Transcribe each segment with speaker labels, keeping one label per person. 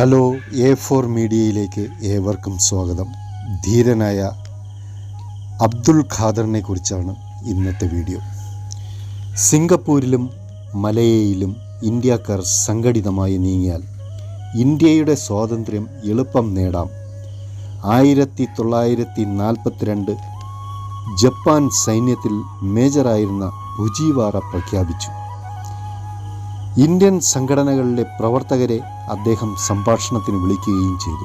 Speaker 1: Hello A four മീഡിയയിലേക്ക് ഏവർക്കും സ്വാഗതം. ധീരനായ അബ്ദുൾ ഖാദറിനെ കുറിച്ചാണ് ഇന്നത്തെ വീഡിയോ. സിംഗപ്പൂരിലും മലയയിലും ഇന്ത്യക്കാർ സംഘടിതമായി നീങ്ങിയാൽ ഇന്ത്യയുടെ സ്വാതന്ത്ര്യം എളുപ്പം നേടാം. ആയിരത്തി തൊള്ളായിരത്തി നാൽപ്പത്തിരണ്ട് ജപ്പാൻ സൈന്യത്തിൽ മേജറായിരുന്ന ഭുജിവാറ പ്രഖ്യാപിച്ചു. ഇന്ത്യൻ സംഘടനകളിലെ പ്രവർത്തകരെ അദ്ദേഹം സംഭാഷണത്തിന് വിളിക്കുകയും ചെയ്തു.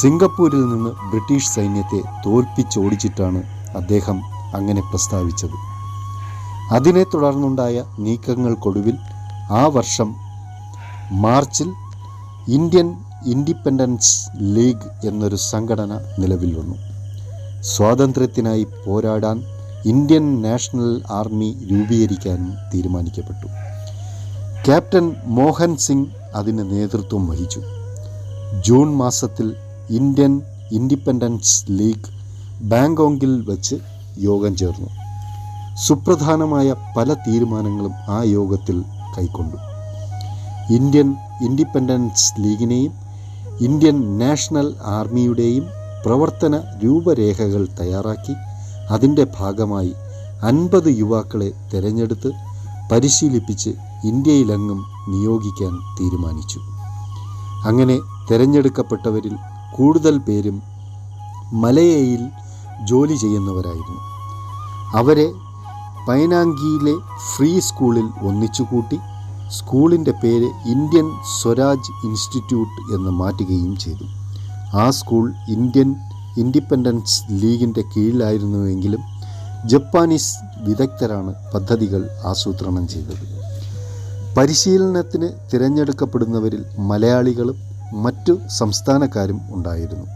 Speaker 1: സിംഗപ്പൂരിൽ നിന്ന് ബ്രിട്ടീഷ് സൈന്യത്തെ തോൽപ്പിച്ചോടിച്ചിട്ടാണ് അദ്ദേഹം അങ്ങനെ പ്രസ്താവിച്ചത്. അതിനെ തുടർന്നുണ്ടായ നീക്കങ്ങൾക്കൊടുവിൽ ആ വർഷം മാർച്ചിൽ ഇന്ത്യൻ ഇൻഡിപെൻഡൻസ് ലീഗ് എന്നൊരു സംഘടന നിലവിൽ വന്നു. സ്വാതന്ത്ര്യത്തിനായി പോരാടാൻ ഇന്ത്യൻ നാഷണൽ ആർമി രൂപീകരിക്കാനും തീരുമാനിക്കപ്പെട്ടു. ക്യാപ്റ്റൻ മോഹൻ സിംഗ് അതിന് നേതൃത്വം വഹിച്ചു. ജൂൺ മാസത്തിൽ ഇന്ത്യൻ ഇൻഡിപെൻഡൻസ് ലീഗ് ബാങ്കോങ്ങിൽ വച്ച് യോഗം ചേർന്നു. സുപ്രധാനമായ പല തീരുമാനങ്ങളും ആ യോഗത്തിൽ കൈക്കൊണ്ടു. ഇന്ത്യൻ ഇൻഡിപെൻഡൻസ് ലീഗിനെയും ഇന്ത്യൻ നാഷണൽ ആർമിയുടെയും പ്രവർത്തന രൂപരേഖകൾ തയ്യാറാക്കി അതിന്റെ ഭാഗമായി അൻപത് യുവാക്കളെ തിരഞ്ഞെടുത്ത് പരിശീലിപ്പിച്ച് ഇന്ത്യയിലെങ്ങും നിയോഗിക്കാൻ തീരുമാനിച്ചു. അങ്ങനെ തിരഞ്ഞെടുക്കപ്പെട്ടവരിൽ കൂടുതൽ പേരും മലയയിൽ ജോലി ചെയ്യുന്നവരായിരുന്നു. അവരെ പൈനാങ്കിയിലെ ഫ്രീ സ്കൂളിൽ ഒന്നിച്ചുകൂട്ടി സ്കൂളിന്റെ പേര് ഇന്ത്യൻ സ്വരാജ് ഇൻസ്റ്റിറ്റ്യൂട്ട് എന്ന് മാറ്റുകയും ചെയ്തു. ആ സ്കൂൾ ഇന്ത്യൻ ഇൻഡിപെൻഡൻസ് ലീഗിന്റെ കീഴിലായിരുന്നുവെങ്കിലും ജപ്പാനീസ് വിദഗ്ധരാണ് പദ്ധതികൾ ആസൂത്രണം ചെയ്തത്. പരിശീലനത്തിന് തിരഞ്ഞെടുക്കപ്പെടുന്നവരിൽ മലയാളികളും മറ്റു സംസ്ഥാനക്കാരും ഉണ്ടായിരുന്നു.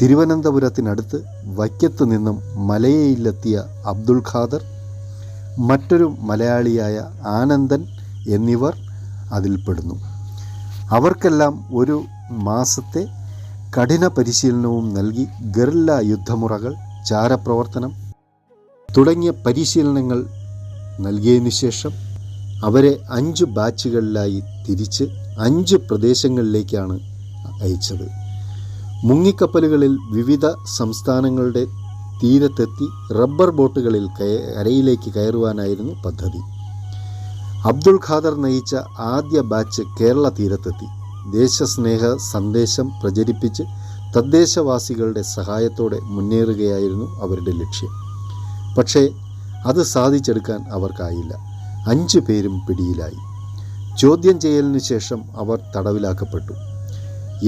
Speaker 1: തിരുവനന്തപുരത്തിനടുത്ത് വൈക്കത്ത് നിന്നും മലയയിലെത്തിയ അബ്ദുൾ ഖാദർ മറ്റൊരു മലയാളിയായ ആനന്ദൻ എന്നിവർ അതിൽപ്പെടുന്നു. അവർക്കെല്ലാം ഒരു മാസത്തെ കഠിന പരിശീലനവും നൽകി ഗറില്ല യുദ്ധമുറകൾ ചാരപ്രവർത്തനം തുടങ്ങിയ പരിശീലനങ്ങൾ നൽകിയതിനു ശേഷം അവരെ അഞ്ച് ബാച്ചുകളിലായി തിരിച്ച് അഞ്ച് പ്രദേശങ്ങളിലേക്കാണ് അയച്ചത്. മുങ്ങിക്കപ്പലുകളിൽ വിവിധ സംസ്ഥാനങ്ങളുടെ തീരത്തെത്തി റബ്ബർ ബോട്ടുകളിൽ കരയിലേക്ക് കയറുവാനായിരുന്നു പദ്ധതി. അബ്ദുൾ ഖാദർ നയിച്ച ആദ്യ ബാച്ച് കേരള തീരത്തെത്തി. ദേശസ്നേഹ സന്ദേശം പ്രചരിപ്പിച്ച് തദ്ദേശവാസികളുടെ സഹായത്തോടെ മുന്നേറുകയായിരുന്നു അവരുടെ ലക്ഷ്യം. പക്ഷേ അത് സാധിച്ചെടുക്കാൻ അവർക്കായില്ല. അഞ്ചു പേരും പിടിയിലായി. ചോദ്യം ചെയ്യലിനു ശേഷം അവർ തടവിലാക്കപ്പെട്ടു.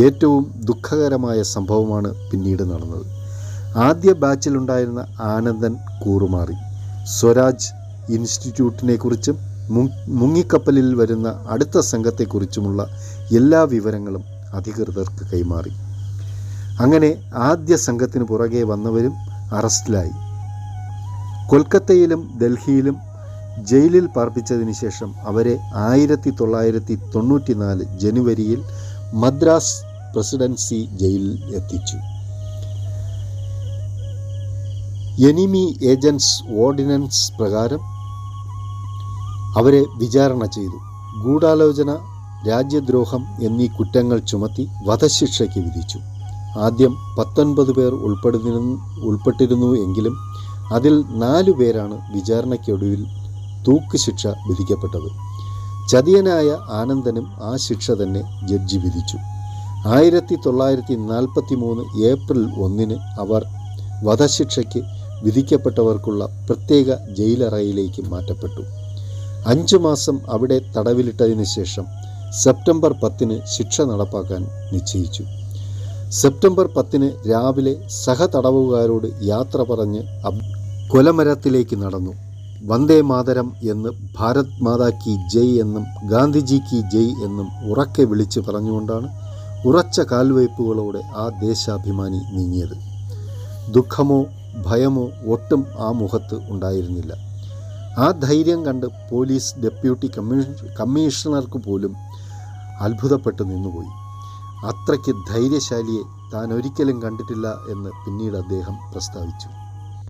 Speaker 1: ഏറ്റവും ദുഃഖകരമായ സംഭവമാണ് പിന്നീട് നടന്നത്. ആദ്യ ബാച്ചിലുണ്ടായിരുന്ന ആനന്ദൻ കൂറുമാറി. സ്വരാജ് ഇൻസ്റ്റിറ്റ്യൂട്ടിനെക്കുറിച്ചും മുങ്ങിക്കപ്പലിൽ വരുന്ന അടുത്ത സംഘത്തെക്കുറിച്ചുമുള്ള എല്ലാ വിവരങ്ങളും അധികൃതർക്ക് കൈമാറി. അങ്ങനെ ആദ്യ സംഘത്തിന് പുറകെ വന്നവരും അറസ്റ്റിലായി. കൊൽക്കത്തയിലും ഡൽഹിയിലും ജയിലിൽ പാർപ്പിച്ചതിന് ശേഷം അവരെ ആയിരത്തി തൊള്ളായിരത്തി തൊണ്ണൂറ്റിനാല് ജനുവരിയിൽ മദ്രാസ് പ്രസിഡൻസി ജയിലിൽ എത്തിച്ചു. എനിമി ഏജൻസ് ഓർഡിനൻസ് പ്രകാരം അവരെ വിചാരണ ചെയ്തു. ഗൂഢാലോചന രാജ്യദ്രോഹം എന്നീ കുറ്റങ്ങൾ ചുമത്തി വധശിക്ഷയ്ക്ക് വിധിച്ചു. ആദ്യം പത്തൊൻപത് പേർ ഉൾപ്പെടുന്നിരുന്നു ഉൾപ്പെട്ടിരുന്നു എങ്കിലും അതിൽ നാലു പേരാണ് വിചാരണയ്ക്കൊടുവിൽ തൂക്കുശിക്ഷ വിധിക്കപ്പെട്ടത്. ചതിയനായ ആനന്ദനും ആ ശിക്ഷ തന്നെ ജഡ്ജി വിധിച്ചു. ആയിരത്തി തൊള്ളായിരത്തി നാൽപ്പത്തി മൂന്ന് ഏപ്രിൽ ഒന്നിന് അവർ വധശിക്ഷയ്ക്ക് വിധിക്കപ്പെട്ടവർക്കുള്ള പ്രത്യേക ജയിലറയിലേക്ക് മാറ്റപ്പെട്ടു. അഞ്ചു മാസം അവിടെ തടവിലിട്ടതിന് ശേഷം സെപ്റ്റംബർ പത്തിന് ശിക്ഷ നടപ്പാക്കാൻ നിശ്ചയിച്ചു. സെപ്റ്റംബർ പത്തിന് രാവിലെ സഹതടവുകാരോട് യാത്ര പറഞ്ഞ് കൊലമരത്തിലേക്ക് നടന്നു. വന്ദേ മാതരം എന്ന് ഭാരത് മാതാ കി ജയ് എന്നും ഗാന്ധിജി കി ജയ് എന്നും ഉറക്കെ വിളിച്ചു പറഞ്ഞുകൊണ്ടാണ് ഉറച്ച കാൽവയ്പുകളോടെ ആ ദേശാഭിമാനി നീങ്ങിയത്. ദുഃഖമോ ഭയമോ ഒട്ടും ആ മുഖത്ത് ഉണ്ടായിരുന്നില്ല. ആ ധൈര്യം കണ്ട് പോലീസ് ഡെപ്യൂട്ടി കമ്മീഷ കമ്മീഷണർക്ക് പോലും അത്ഭുതപ്പെട്ട് നിന്നുപോയി. അത്രയ്ക്ക് ധൈര്യശാലിയെ താൻ ഒരിക്കലും കണ്ടിട്ടില്ല എന്ന് പിന്നീട് അദ്ദേഹം പ്രസ്താവിച്ചു.